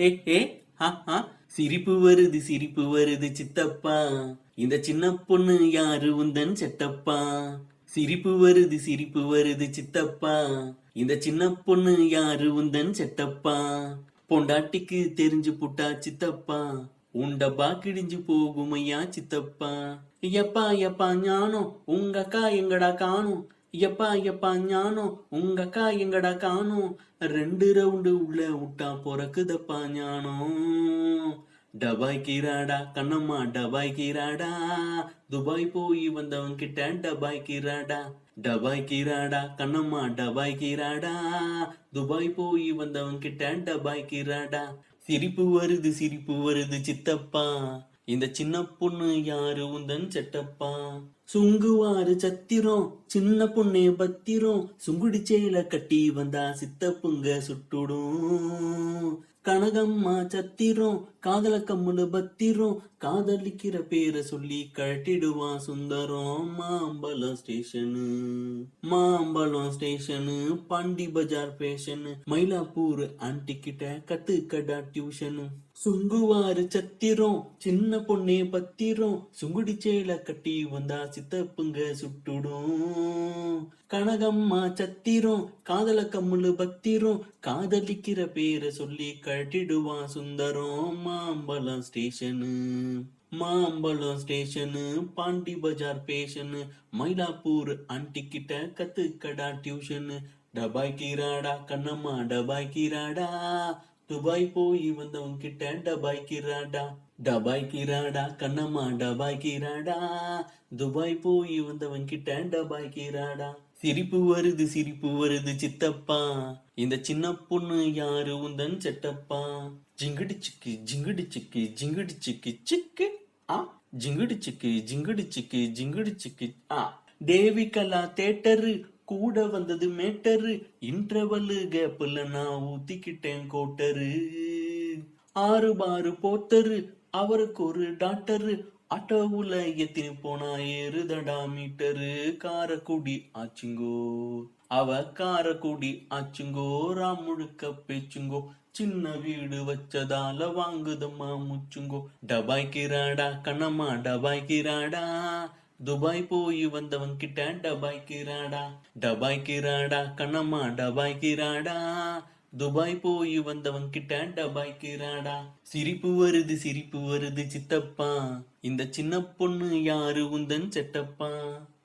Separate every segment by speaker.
Speaker 1: ஏ ஏ ஹா ஹா. சிரிப்பு வருது சிரிப்பு வருது சித்தப்பா. இந்த சின்ன பொண்ணு யாரு உந்தன் செத்தப்பா? சிரிப்பு வருது சிரிப்பு வருது சித்தப்பா. இந்த சின்ன பொண்ணு யாரு உந்தன் செத்தப்பா? பொண்டாட்டிக்கு தெரிஞ்சு புட்டா சித்தப்பா. உண்டப்பா கிழிஞ்சு போகுமையா சித்தப்பா. எப்பா எப்பா ஞானம். உங்க அக்கா எங்கடா காணும்? எப்பா எப்பா ஞானம். உங்க அக்கா எங்கடா காணும். ரெண்டு ரவுண்டு உள்ள விட்டா பிறக்குதப்பா ஞானம். டபாய் கீராடா கண்ணம்மா டபாய் கீராடா துபாய் போய் வந்தவன் கிட்ட டபாய் கீராடா டபாய் கீராடா கண்ணம்மா டபாய் கீராடா துபாய் போய் வந்தவன் கிட்ட டபாய் கீராடா சிரிப்பு வருது சிரிப்பு வருது சித்தப்பா. இந்த சின்ன பொண்ணு யாரு உந்தன் செட்டப்பா? சுங்குவாரு சத்திரம் சின்ன பொண்ணே பத்திரம். சுங்குடி சேல கட்டி வந்தா சித்தப்புங்க சுட்டுடும். கனகம்மா சத்திரம் காதல கம்முனு பத்திரம். காதலிக்கிற பேரை சொல்லி கட்டிடுவான் Sundaram. Mambalam station Mambalam station Pondy Bazaar fashion Mylapore aunty கிட்ட கத்துக்கடா டியூஷனு சுங்குவாரு சத்திரம் சின்ன பொண்ணே பத்திரம் சுங்குடி சேல கட்டி வந்தா சித்தப்புங்க சுட்டுடும். கனகம்மா சத்திரம் காதல கம்முழு பத்திரம் காதலிக்கிற பேரை சொல்லி கட்டிடுவான் Sundaram. Mambalam station Mambalam station Pondy Bazaar fashion Mylapore aunty கிட்ட கத்துக்கடா டியூஷனு. டபாய் கீராடா கண்ணம்மா டபாய் கீராடா துபாய் போய் வந்தவன் கிட்ட டபாய் கீராடா டபாய் கீராடா கண்ணம்மா டபாய் கீராடா துபாய் போய் வந்தவன் கிட்ட டபாய் கீராடா சிரிப்பு வருது சிரிப்பு வருது சித்தப்பா. இந்த சின்ன பொண்ணு யாரு? உந்தன் செட்டப்பா. ஜிங்கிடி சிக்கு ஜிங்கிடி சிக்கு ஜிங்கிடி சிக்கு சிக்கு ஆ? ஜிங்கிடி சிக்கு ஜிங்கிடி சிக்கு ஜிங்கிடி சிக்கு ஆ? தேவி கலா தேட்டரு கூட வந்தது மேட்டரு. இன்டர்வல்லு கேப்ல நான் ஊத்திக்கிட்டேன் கோட்டரு. ஆறு பாரு போத்தரு அவருக்கு ஒரு டாக்டரு. ஆட்டோவுல எத்தினு போனா ஏறுதடா மீட்டரு. காரக்குடி ஆச்சுங்கோ. அவ காரக்குடி ஆச்சுங்கோ. ராம் முழுக்க பேச்சுங்கோ. சின்ன வீடு வச்சதால வாங்குதம்மா முச்சுங்கோ. டபாய்க்கிராடா கண்ணம்மா டபாய்க்கிராடா துபாய் போய் வந்தவன் கிட்ட டபாய் கிராடா டபாய் கிராடா கண்ணம்மா டபாய் கிராடா. துபாய் போய் வந்தவன் கிட்ட டபாய் கிராடா. சிரிப்பு வருது சிரிப்பு வருது சித்தப்பா. இந்த சின்ன பொண்ணு யாரு உந்தன் செட்டப்பா?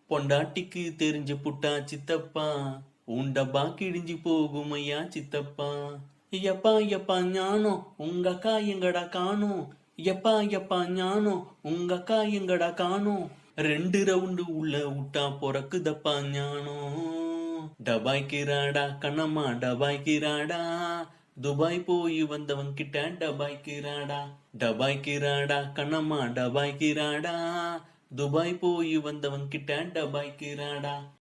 Speaker 1: பொண்டாட்டிக்கு தெரிஞ்சு புட்டா சித்தப்பா? உன் டப்பா கிழிஞ்சு போகும் ஐயா சித்தப்பா. எப்பா எப்பா ஞானம் உங்க அக்கா எங்கடா காணும்? எப்பா எப்பா ஞானம் உங்க அக்கா எங்கடா காணும்? ரெண்டு ரவுண்டு உள்ள விட்டா பொறக்குதப்பா ஞானம் டபாய்க்கிறாடா கண்ணம்மா டபாய்க்கிறாடா? துபாய் போய் வந்தவன் கிட்ட டபாய்க்கிறாடா? டபாய்க்கிறாடா கண்ணம்மா டபாய்க்கிறாடா? துபாய் போய் வந்தவன் கிட்ட டபாய்க்கிறாடா?